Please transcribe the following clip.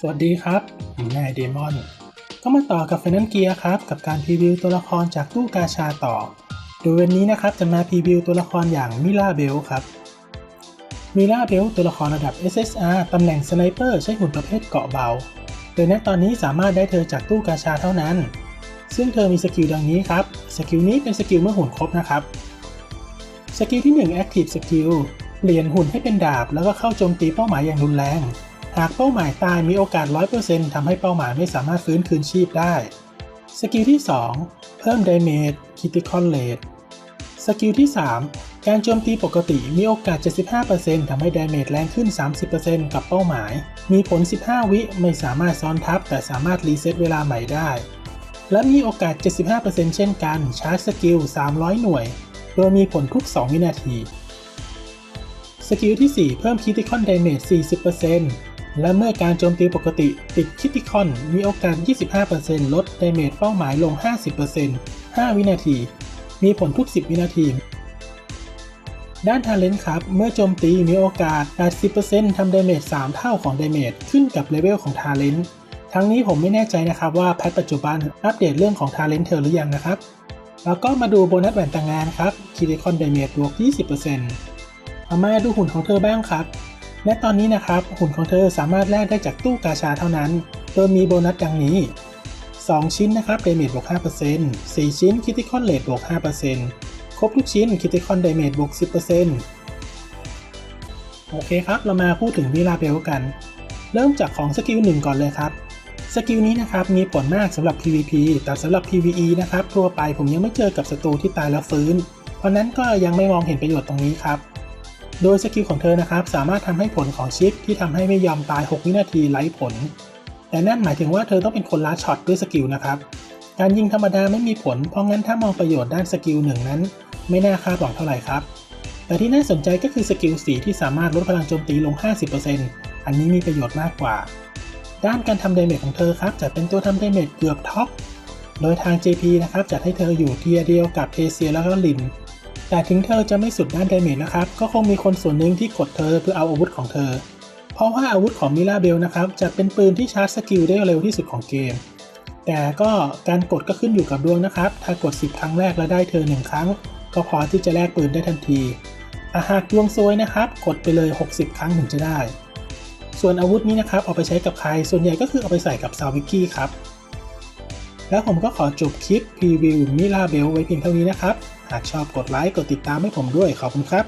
สวัสดีครับผมนายเดมอน ก็มาต่อกับไฟนันเกียครับ กับการพรีวิวตัวละครจากตู้กาชาต่อ โดยวันนี้นะครับจะมาพรีวิวตัวละครอย่างมิลาเบลครับมิลาเบลตัวละครระดับ SSR ตำแหน่งสไนเปอร์ใช้หุ่นประเภทเกาะเบา โดยณตอนนี้สามารถได้เธอจากตู้กาชาเท่านั้น ซึ่งเธอมีสกิลดังนี้ครับ สกิลนี้เป็นสกิลเมื่อหุ่นครบนะครับ สกิลที่1 Active Skill เปลี่ยนหุ่นให้เป็นดาบแล้วก็เข้าโจมตีเป้าหมายอย่างรุนแรง หากเป้าหมายตายมีโอกาส 100%ทำให้เป้าหมายไม่สามารถฟื้นคืนชีพได้ สกิลที่ 2 เพิ่ม Damage Critical Rate สกิลที่ 3 การโจมตีปกติมีโอกาส 75%ทำให้ Damage แรงขึ้น 30%กับเป้าหมาย มีผล 15 วิไม่สามารถซ้อนทับ แต่สามารถรีเซ็ตเวลาใหม่ได้ และมีโอกาส 75%เช่นกันชาร์จสกิล 300 หน่วย โดยมีผลทุก 2 วินาทีสกิลที่ 4 เพิ่ม Critical Damage 40% และเมื่อการโจมตีปกติติด Critical มีโอกาส 25%ลด Damage เป้าหมายลง 50% 5 วินาที มีผลทุก 10 วินาที ด้านทาเลนต์ครับ เมื่อโจมตีมีโอกาส 80%ทำ Damage 3เท่าของ Damage ขึ้นกับเลเวลของทาเลนต์ทั้งนี้ผมไม่แน่ใจนะครับว่าแพทปัจจุบันอัปเดตเรื่องของทาเลนต์เธอหรือยังนะครับ แล้วก็มาดูโบนัสแหวนแต่งงานครับ Critical Damage บวก 20%เอามาดูหุ่นของเธอบ้างครับ และตอนนี้นะครับหุ่นของเธอสามารถแลกได้จากตู้กาชาเท่านั้น โดยมีโบนัสดังนี้ 2 ชิ้นนะครับ Damage บวก 5% 4 ชิ้น Critical Rate บวก 5%ครบทุกชิ้น Critical Damage บวก 10%โอเคครับ เรามาพูดถึงวิลาเบลกัน เริ่มจากของสกิล1ก่อนเลยครับสกิลนี้นะครับมีผลมากสำหรับ PVP แต่สำหรับ PVE นะครับทั่วไปผมยังไม่เจอกับศัตรูที่ตายแล้วฟื้น เพราะนั้นก็ยังไม่มองเห็นประโยชน์ตรงนี้ครับ โดยสกิลของเธอนะครับสามารถทำให้ผลของชิปที่ทำให้ไม่ยอมตาย 6 วินาทีไร้ผล แต่นั่นหมายถึงว่าเธอต้องเป็นคนลัดช็อตด้วยสกิลนะครับ การยิงธรรมดาไม่มีผล เพราะงั้นถ้ามองประโยชน์ด้านสกิลหนึ่งนั้น ไม่น่าคาดหวังเท่าไหร่ครับ แต่ที่น่าสนใจก็คือสกิลสีที่สามารถลดพลังโจมตีลง 50%อันนี้มีประโยชน์มากกว่า ด้านการทำเดเมจของเธอครับจะเป็นตัวทำเดเมจเกือบท็อป โดยทาง JP นะครับจัดให้เธออยู่เทียเดียวกับเทเซียแล้วก็ลิน แต่ถึงเธอจะไม่สุดด้านเดเมจนะครับ ก็คงมีคนส่วนหนึ่งที่กดเธอเพื่อเอาอาวุธของเธอ เพราะว่าอาวุธของมิลาเบลนะครับจะเป็นปืนที่ชาร์จสกิลได้เร็วที่สุดของเกม แต่ก็การกดก็ขึ้นอยู่กับดวงนะครับ ถ้ากด 10 ครั้งแรกแล้วได้เธอ 1 ครั้ง ก็พอที่จะแลกปืนได้ทันทีแต่หากดวงซวยนะครับ กดไปเลย 60 ครั้งถึงจะได้ ส่วนอาวุธนี้นะครับเอาไปใช้กับใคร ส่วนใหญ่ก็คือเอาไปใส่กับซาวิกี้ครับ แล้วผมก็ขอจบคลิปพรีวิวมิลาเบลไว้เพียงเท่านี้นะครับ หากชอบกดไลค์กดติดตามให้ผมด้วยขอบคุณครับ